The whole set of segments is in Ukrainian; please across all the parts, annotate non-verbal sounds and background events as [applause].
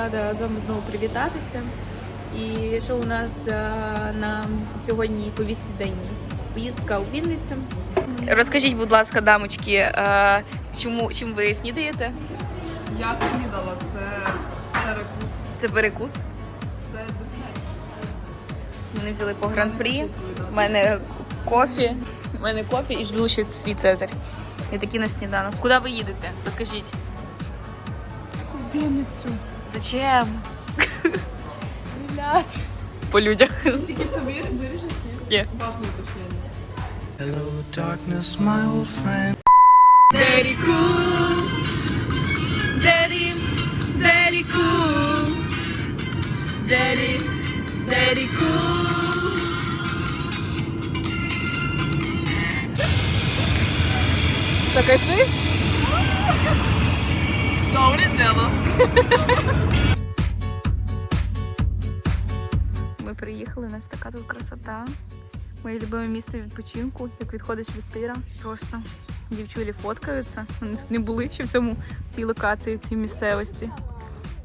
рада з вами знову привітатися. І що у нас е, на сьогодні повісті денні? Поїздка у Вінницю. Розкажіть, будь ласка, дамочки, е, чому чим ви снідаєте? Я снідала, це перекус, Це перекус. це десерт. Вони взяли по гран-прі. У мене кофі. У мене кофі і жду ще свій цезарь. І такі на сніданок. Куди ви їдете? Розкажіть. У Вінницю. Зачем? Стрілять. По людях. Тільки це вир- виріжеш? Ні? Є. Важне уточнення. Hello, darkness, my old friend. Daddy cool. Daddy, daddy cool. Daddy, daddy cool. Що, кайфи? Все, улетіло. Ми приїхали, у нас така тут красота. Моє любиме місце відпочинку, як відходиш від тира. Просто дівчулі фоткаються. Вони не були ще в цьому в цій локації, в цій місцевості.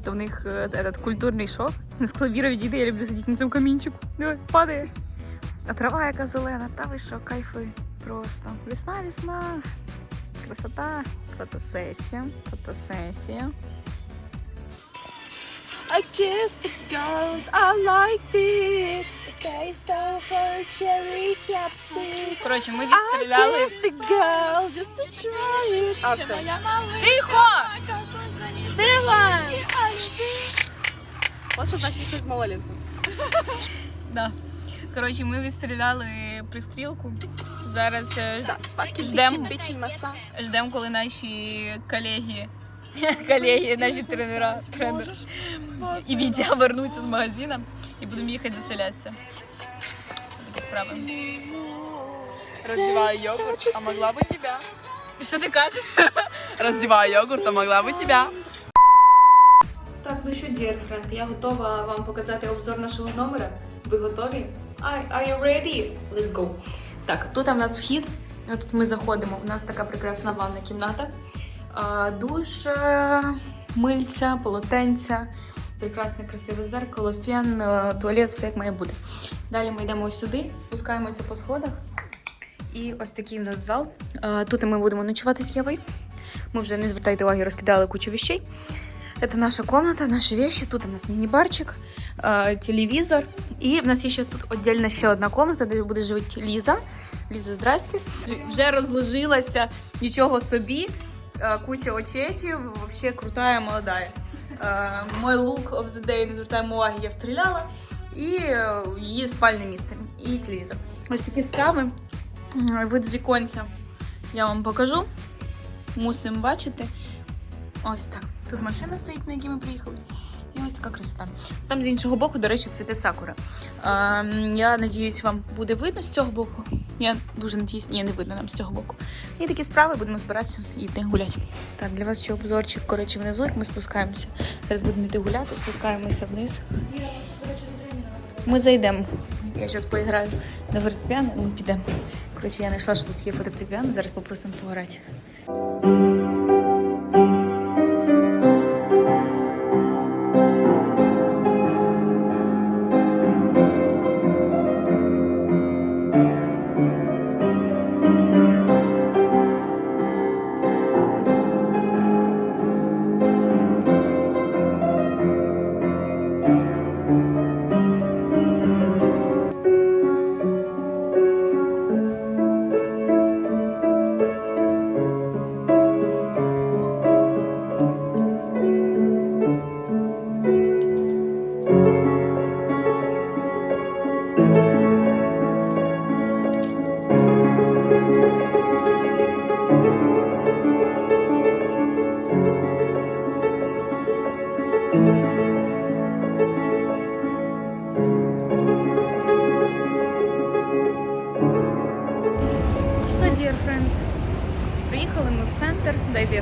То в них е, этот культурний шок. З клавіра відійде, я люблю сидіти на цьому камінчику. Диви, падає. А трава яка зелена, та ви що, кайфи. Просто. Весна, весна. Красота, фотосесія, фотосесія. I kissed the girl, I liked it. Taste of her cherry chapstick. Коротше, ми відстріляли. I kissed the girl just to try it. А, все. Тихо! Тихо! Ось що значить щось малолітне. Да. Коротше, ми відстріляли пристрілку. Зараз е, ждемо, ждем, коли наші колеги, [laughs] колеги, наші тренера, тренер і Вітя вернуться з магазину і будемо їхати заселятися. Такі справи. Роздіваю йогурт, а могла би тебе. Що ти кажеш? [laughs] Роздіваю йогурт, а могла би тебе. Так, ну що, dear friend, я готова вам показати обзор нашого номера. Ви готові? Are, are you ready? Let's go. Так, тут у нас вхід. Тут ми заходимо. У нас така прекрасна ванна кімната. Душ, е, мильця, полотенця, прекрасне красиве зеркало, фен, е, туалет, все як має бути. Далі ми йдемо сюди, спускаємося по сходах. І ось такий в нас зал. Тут ми будемо ночувати з Євою. Ми вже не звертайте уваги, розкидали кучу вещей. Это наша комната, наши вещи. Тут у нас мини-барчик, э, телевизор. И у нас є ще тут отдельно ще одна комната, де буде жити Ліза. Ліза, здрасте. Вже розложилася, нічого собі. Е, Куча очечів, вообще крутая, молодая. Е, Мой лук of the day, не звертаємо уваги, я стріляла. І е, її спальне місце, і телевізор. Ось такі справи. Вид з віконця я вам покажу. Мусимо бачити. Ось так. Тут машина стоїть, на якій ми приїхали. І ось така красота. Там з іншого боку, до речі, цвіте сакура. А, я надіюсь, вам буде видно з цього боку. Я дуже надіюсь, ні, не видно нам з цього боку. І такі справи будемо збиратися і йти гуляти. Так, для вас ще обзорчик, коротше, внизу, як ми спускаємося. Зараз будемо йти гуляти, спускаємося вниз. Ми зайдемо. Я зараз поіграю на фортепіано, ми підемо. Коротше, я знайшла, що тут є фортепіано, зараз попросимо пограти.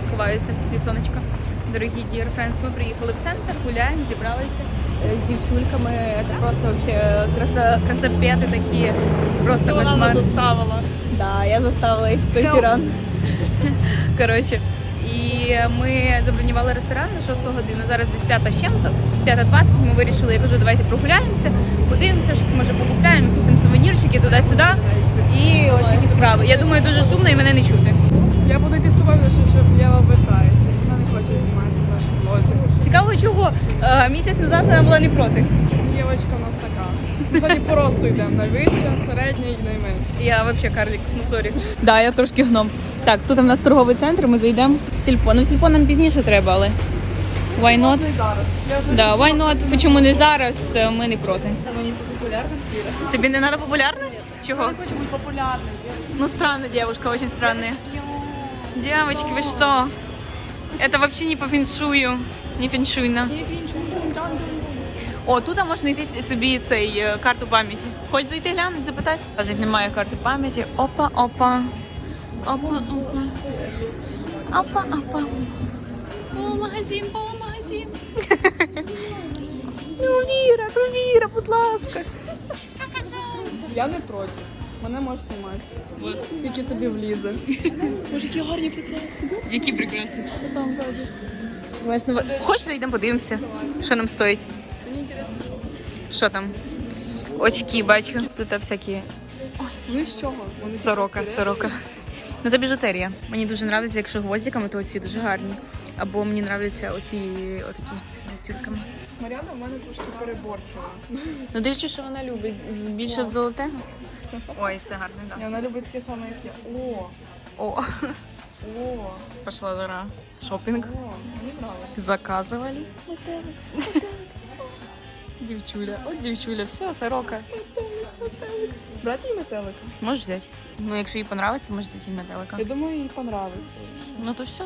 Сховаюся від сонечка. Дорогі dear friends, ми приїхали в центр, гуляємо, зібралися е, з дівчульками. Це просто вообще краса, красопети такі. Просто Вона кошмар. нас заставила. Да, я заставила їх той тиран. [laughs] Коротше. І ми забронювали ресторан на 6 годину. Зараз десь 5 з чим-то, 5.20. Ми вирішили, я кажу, давайте прогуляємося, подивимося, щось може покупляємо, якісь там сувенірчики туди-сюди. І ось такі справи. Я думаю, дуже шумно і мене не чути. Я буду йти з тобою, тому що Єва вертається. Вона не хоче зніматися в нашому влозі. Цікаво, Е, місяць назад вона була не проти. Євочка у нас така. Ми Взагалі просто йдемо найвища, середня і найменша. Я вообще карлик, ну сорі. Да, я трошки гном. Так, тут у нас торговий центр, ми зайдемо в сільпо. Ну, в сільпо нам пізніше треба, але why not? І зараз. Я вже Да, why not? Чому не зараз? Е, Ми не проти. мені це популярність. Тобі не треба популярність? Чого? Я хочу бути популярним. Ну, странная девушка, очень странная. Девочки, вы что? Это вообще не по феншую. Не феншуйно. О, тут можна йти собі цей е, карту пам'яті. Хоч зайти глянути, запитати? Кажуть, немає карти пам'яті. Опа, опа. Опа, опа. Опа, опа. Полумагазин, полумагазин. [laughs] Ну, Віра, ну Віра, будь ласка. Я не проти. Мене можеш знімати. Скільки тобі влізе. Які прекрасні. Хочеш, зайдемо, подивимося, що нам стоїть. Мені інтересно, Що там? Очки бачу. Тут всякі вони з чого? Сорока, сорока. Ну, це біжутерія. Мені дуже подобається, якщо гвоздиками, то оці дуже гарні. Або мені подобаються оці отакі з вісюльками. Мар'яна в мене трошки переборчила. Ну, дивлячись, що вона любить. З- Більше золотого. [laughs] Ой, це гарне, так. вона любить таке саме, як я. О, О, о, пішла жара. Нравиться. Заказывали. Дівчуля, от дівчуля, все, сорока. Брати їй метелика? Можеш взяти. Ну, якщо їй понравиться, можеш взяти їй метелика. Я думаю, їй понравиться. Ну то все.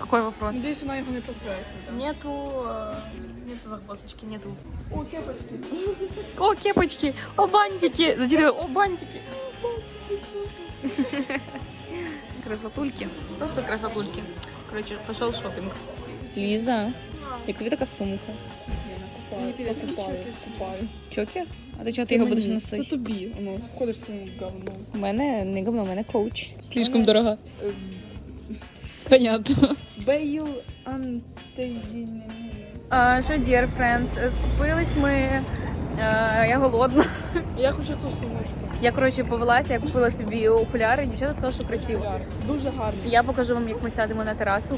Какой вопрос? Надіюсь, вона його не посвяється. Нету, э, нету захваточки, нету. О, кепочки. О, кепочки, о, бантики. Задираю, о, бантики. Красотульки. Просто красотульки. Короче, пошел шопинг. Лиза, як тобі така сумка? Мені купаю, купаю. Чоки? А ти чого ти його будеш Це тобі, воно, сходиш з цим говном. У мене не говно, у мене коуч. Слишком дорога. Понятно. Бейл антигінемі. Що, dear friends, скупились ми. Е, Я голодна. Я хочу ту сумочку. Я коротше повелася, я купила собі окуляри, дівчата сказали, що красиво. Дуже гарний. Я покажу вам, як ми сядемо на терасу.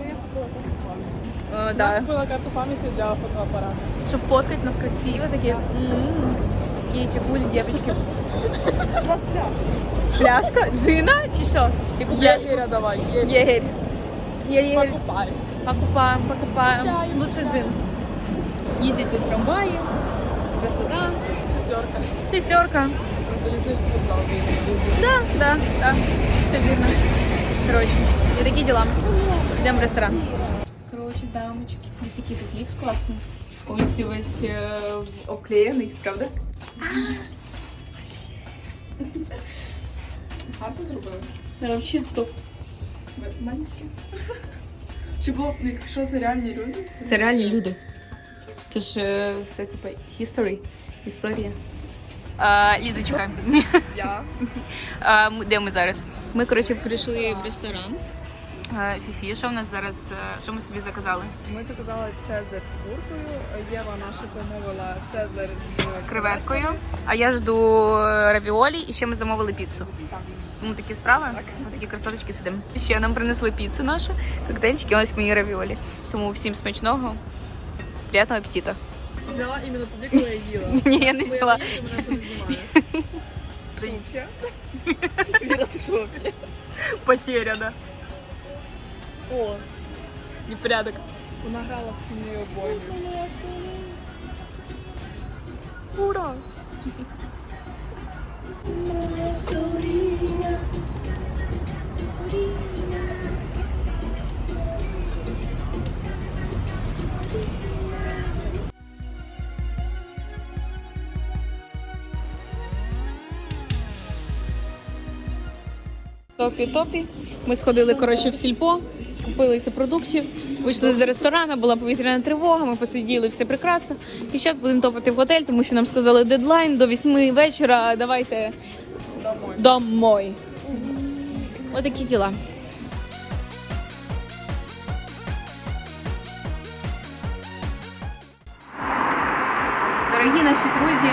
Я купила карту пам'яті. Е, Я да. купила карту пам'яті для фотоапарату. Щоб фоткати нас красиво, такі. м, Такі чебулі, дівчатки. У нас пляшка. Пляшка? Джина чи що? Яку пляшку? Єгеря давай, єгеря. Єгерь. Єгерь. Покупай. Покупаємо, покупаємо. Купляємо. Лучше джин. Їздять тут трамваї. Красота. Шестерка. Шестерка. На залізничний вокзал. Да, да, да. Все вірно. Коротше, і такі діла. Йдемо в ресторан. Коротше, дамочки, десь який тут ліфт класний. Повністю весь е, обклеєний, правда? Гарно зробили. Взагалі топ. Маленькі. Чи було б них, що це реальні люди? Це реальні люди. Це ж е, все типу history, історія. А, Лізочка, Я. [laughs] а, де ми зараз? Ми, коротше, прийшли в ресторан. А, Фіфі, що в нас зараз? е, Що ми собі заказали? Ми заказали цезарь з куркою. Єва наша замовила цезарь з Креветкою. А я жду е, равіолі і ще ми замовили піцу. Так. Ну такі справи. Ми такі красоточки сидимо. Ще нам принесли піцу нашу, коктейльчики, ось мої равіолі. Тому всім смачного, приятного апетита. Взяла іменно тоді, коли я їла. [laughs] Ні, я не Бо я взяла. їм, ти мене познімаєш. Що, вообще? Віра, ти що, вообще? Потеряна. О, Непорядок. вона грала в фільмі обоє. Ура! Топі-топі. Ми сходили, коротше, в сільпо, скупилися продуктів, вийшли з ресторану, була повітряна тривога, ми посиділи, все прекрасно. І зараз будемо топати в готель, тому що нам сказали дедлайн до 8 вечора. Давайте Домой. домой. Отакі діла. Дорогі наші друзі,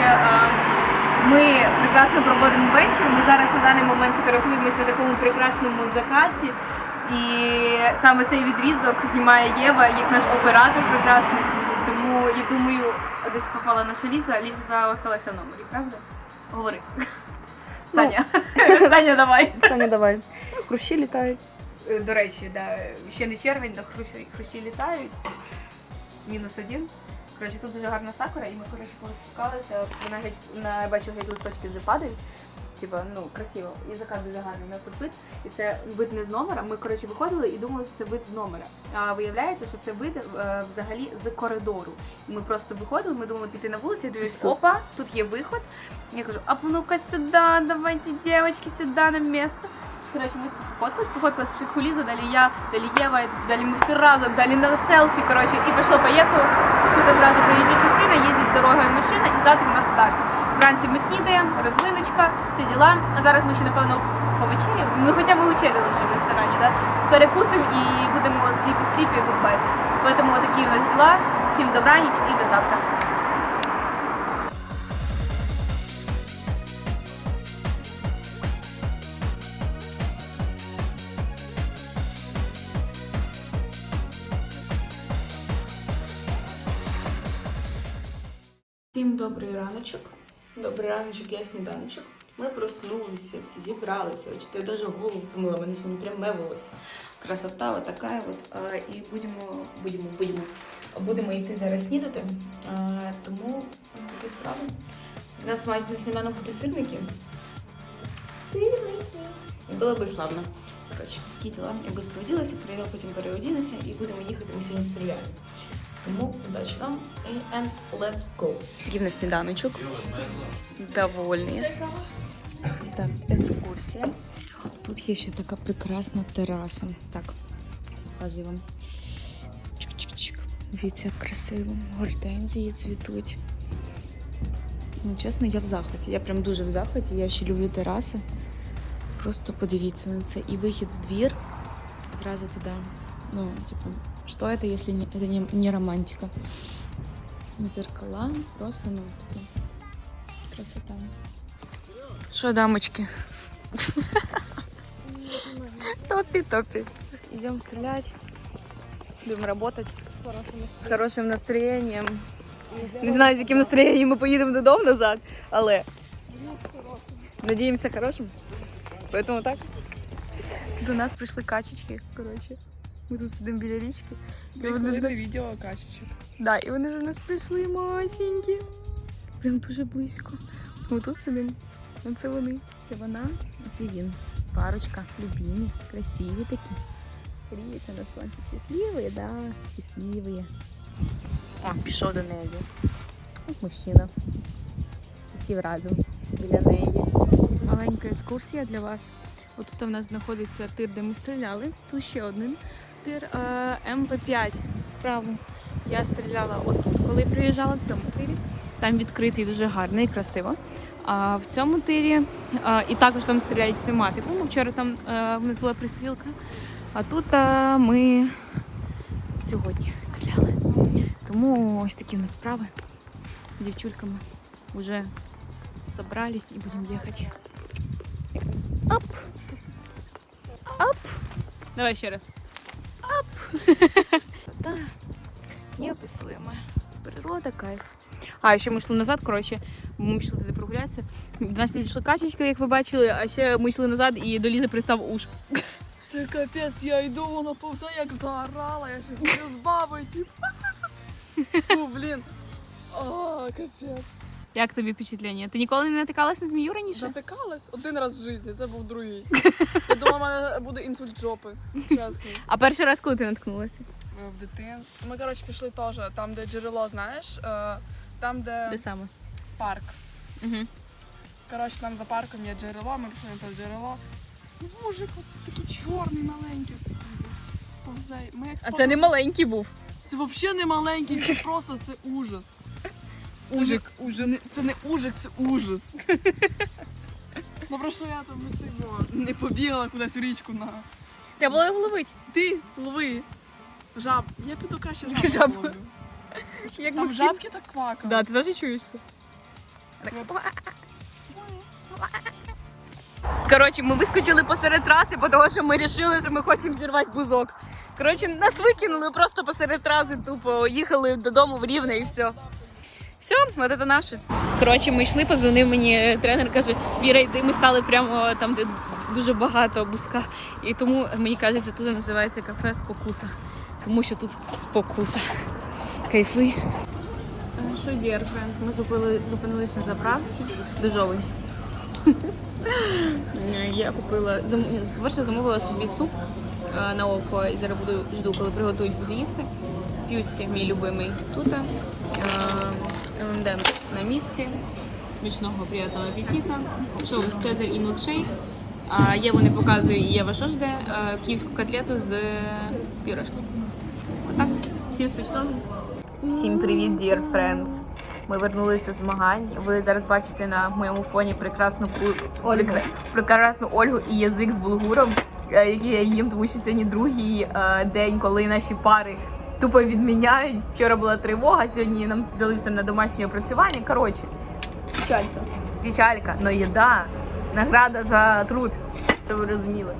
ми прекрасно проводимо вечір. Ми зараз на даний момент фотографуємося на такому прекрасному закаті. І саме цей відрізок знімає Єва як наш оператор прекрасний. Тому я думаю, десь попала наша Ліза, Ліза осталася в номері, правда? Говори. Саня. [laughs] Саня, давай. Саня, давай. Хрущі літають. Е, До речі, да, ще не червень, до хрущі літають. Мінус один. Коротше, тут дуже гарна сакура, і ми коротше коли спускалися, вона геть на бачу геть листочки вже падають. Типа, ну, красиво. І закат дуже гарний на тут вид. І це вид не з номера. Ми коротше виходили і думали, що це вид з номера. А виявляється, що це вид е, взагалі з коридору. І ми просто виходили, ми думали піти на вулицю, я дивлюсь, опа, тут є виход. Я кажу, а ну-ка сюди, давайте, девочки, сюди на місце. Короче, мы пофоткались, пофоткались, спочатку Лиза, далі я, далі Єва, далі ми всі разом, далі на селфі, короче, і пішло-поїхало. Тут одразу проїжджа частина, їздить дорогою машина, і завтра у нас старт. Вранці ми снідаємо, розминочка, ці діла. А зараз ми ще, напевно, повечеряємо. Ми хоча б вечеряли вже в ресторані, да? перекусимо і будемо сліпі-сліпі гудбай. Тому такі у нас діла. Всім добраніч і до завтра. Раночок, я сніданочок. Ми проснулися, всі зібралися. Я навіть голову помила, мене сон пряме волосся. Красота вот така от. І будемо, будемо, будемо, будемо йти зараз снідати. Тому ось такі справи. У нас мають на сніданок бути сирники. Сирники. І було би славно. Коротше, такі діла. Я швидко оділася, прийду, потім переодінуся і будемо їхати. Ми сьогодні стріляємо. Тому удачі нам і and let's go. Такий в нас сніданочок. Довольні. Так, екскурсія. Тут є ще така прекрасна тераса. Так, показую вам. Чик-чик-чик. Дивіться, як красиво. Гортензії цвітуть. Ну, чесно, я в захваті. Я прям дуже в захваті. Я ще люблю тераси. Просто подивіться на це. І вихід в двір. Зразу туди. Ну, типу, что это, если не, это не, не романтика? Зеркала, просто, ну, типу, красота. Что, дамочки? Топи, топи. Идем стрелять. Будем работать. З хорошим настроєнням. Не знаю, з яким настроєнням ми поїдемо додому назад, але надіємося хорошим. Поэтому так. До нас прийшли качечки, коротше. Ми тут сидимо біля річки. І вони до нас- відео качечок. Да, і вони до нас прийшли масенькі. Прям дуже близько. Ми тут сидимо. Оце вони. Це вона, а це він. Парочка, любимі, красиві такі. Гріються на сонці. Щасливі, да, щасливі. О, пішов до неї. От мужчина. Сів разом біля неї. Маленька екскурсія для вас. От тут в нас знаходиться тир, де ми стріляли. Тут ще один е, МП5. Право. Я стріляла отут, коли приїжджала в цьому тирі. Там відкритий дуже гарний красиво. А в цьому тирі а, і також там стріляють тематику. Ну, вчора там е, в нас була пристрілка, а тут е, ми сьогодні стріляли. Тому ось такі в нас справи з дівчульками. Вже собрались і будемо їхати. Ап! Ап! Давай ще раз. Ап! [laughs] Та неописуємо. Природа, кайф. А, ще ми йшли назад, коротше, ми пішли туди прогулятися. До нас підійшла качечка, як ви бачили, а ще ми йшли назад і до Лізи пристав уш. [laughs] Це капець, я йду, воно повзе як заорала, я ще хочу з бабою, типу. Фу, блін. О, капець. Як тобі впечатлення? Ти ніколи не натикалась на змію раніше? Затикалась один раз в житті, це був другий. Я думала, в мене буде інсульт жопи, чесно. А перший раз, коли ти наткнулася? В дитин. Ми, коротше, пішли теж там, де джерело, знаєш, е, там, де Де саме? парк. Угу. Коротше, там за парком є джерело, ми пішли на те джерело. Вужик от такий чорний, маленький. Повзай. Ми як А це не маленький був. Це взагалі не маленький, це просто це ужас. Ужик, не, ужас. Не, це не ужик, це ужас. [laughs] Добре, що я там не, ти, не побігла кудись у річку на. Треба було його ловити. Ти лови. Жаб. Я піду краще жаб. Жаб. половлю. Як Там Максим. жабки так квакали. Да, ти теж чуєш це? Коротше, ми вискочили посеред траси, тому що ми вирішили, що ми хочемо зірвати бузок. Коротше, нас викинули просто посеред траси, тупо їхали додому в рівне і все. Все, от це наше. Коротше, ми йшли, позвонив мені тренер, каже, Віра, йди, ми стали прямо там, де дуже багато бузка. І тому мені кажеться, тут називається кафе Спокуса. Тому що тут спокуса. Кайфи. Що, dear friends, ми зупили, зупинилися на заправці. Дежовий. Я купила, по-перше, замовила собі суп е, на око і зараз буду жду, коли приготують, буду їсти. Фюсті, мій любимий тут. ММД на місці. Смачного приємного апетита. Що у вас Цезарь і мілкшейк. Єву не показую, і Єва що жде? Е, Київську котлету з пюрешкою. Отак. Всім смачного. Всім привіт, dear friends! Ми вернулися з змагань. Ви зараз бачите на моєму фоні прекрасну прекра- прекрасну Ольгу і язик з булгуром, е, який я їм, тому що сьогодні другий е, день, коли наші пари тупо відміняють. Вчора була тривога, сьогодні нам дали все на домашнє опрацювання. Коротше, Печалька. печалька, но їда, награда за труд, щоб ви розуміли.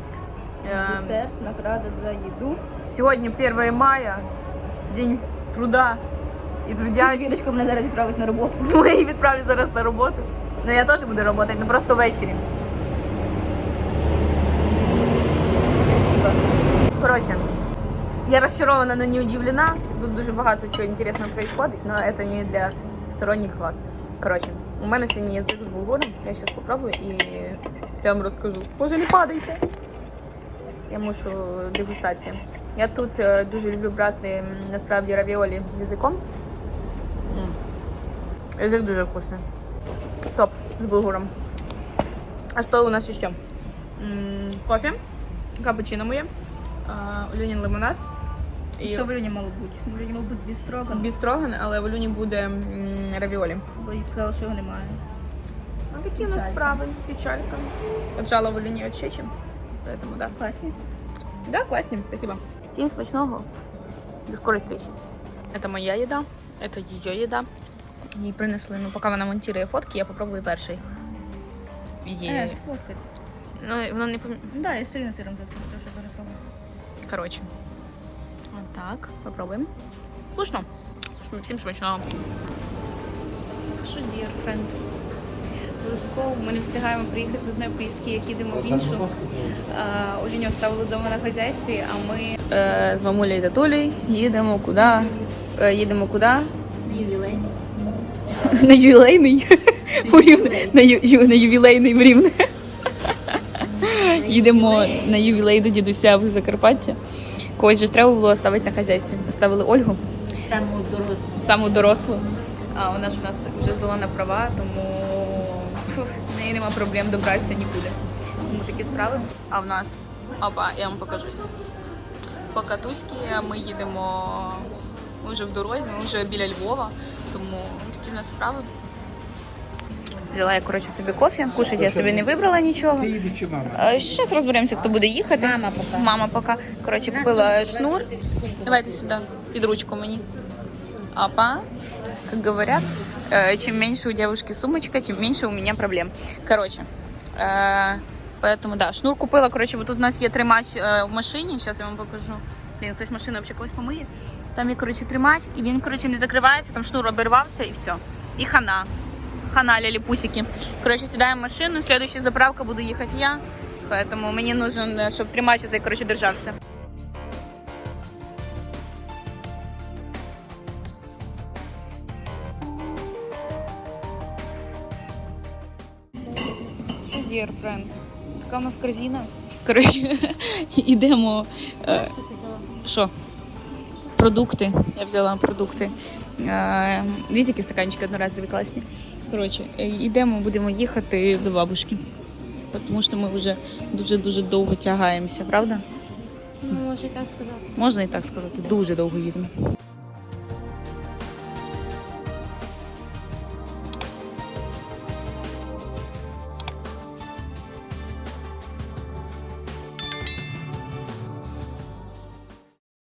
Е, Десерт, награда за їду. Сьогодні 1 мая, день труда і трудящих. Вірочка мене зараз відправить на роботу. [laughs] Ми її відправлять зараз на роботу. Ну я теж буду працювати, але просто ввечері. Коротше, я розчарована, но не удивлена. Тут дуже багато чого інтересного происходит, но это не для сторонніх вас. Коротше, у мене сьогодні язик з булгуром. Я зараз попробую і все вам розкажу. Боже, не падайте. Я мушу дегустація. Я тут е, дуже люблю брати насправді равіолі язиком. Язик дуже вкусний. Топ з булгуром. А що у нас ще? Кофе, капучино моє, а, лимонад. І Що в Люні мало бути? В Люні мав бути бістроган, бістроган, але в Люні буде м, равіолі. бо їй сказали, що його немає. Ну такі у нас Печалька. справи, печалька. Отжала в Люні очечі, поэтому да. Класні. Да, классні, спасибо. Всім смачного. До скорой встречи. Это моя еда, это ее еда. Їй принесли, ну поки вона монтує фотки, я попробую перший. Є. Е, сфоткать. Ну, воно не пом... Ну Да, я стріну сиром заткну, то що перепробую. Коротше. Отак, попробуємо. Вкусно. Всім смачного. Що, dear friend? Let's go. Ми не встигаємо приїхати з одної поїздки, як їдемо в іншу. Оліню оставили вдома на хазяйстві, а ми е, з мамулею і татулею їдемо куди? Е, їдемо куди? На ювілей. [laughs] На ювілейний. [laughs] На, ю, ю- на ювілейний в Рівне. Їдемо на ювілей до дідуся в Закарпаття. Когось же треба було оставити на хазяйстві. Оставили Ольгу. Саму дорослу. Саму дорослу. А вона ж у нас вже здала на права, тому фух, в неї нема проблем добратися нікуди. Тому такі справи. А в нас, опа, я вам покажусь. По Катуськи ми їдемо ми вже в дорозі, ми вже біля Львова, тому такі в нас справи. Взяла я коротше собі кофе, кушать я собі не вибрала нічого. Ти їдеш чи мама? Зараз розберемося, хто буде їхати. Мама поки. Мама поки. Коротше, купила шнур. Давайте сюди, під ручку мені. Опа. Как говорят, э, чем меньше у девушки сумочка, тем меньше у меня проблем. Короче, э, поэтому да, шнур купила. Короче, вот тут у нас є тримач э, в машині. Сейчас я вам покажу. Блін, хтось машину взагалі колись помиє. Там є, коротше, тримач, і він, коротше, не закривається, там шнур обірвався і все. І хана. Хана ляліпусики. Коротше, сідаємо в машину, слідуюча заправка буду їхати я. Поэтому мені нужен, щоб тримач цей, коротше, держався. Dear friend? Така у нас корзина. Коротше, йдемо. е, Що? Продукти. Я взяла продукти. Е, Дивіться, які стаканчики одноразові класні. Коротше, е, йдемо, будемо їхати до бабушки. тому що ми вже дуже-дуже довго тягаємося, правда? Ну, Можна і так сказати. Можна і так сказати, дуже довго їдемо.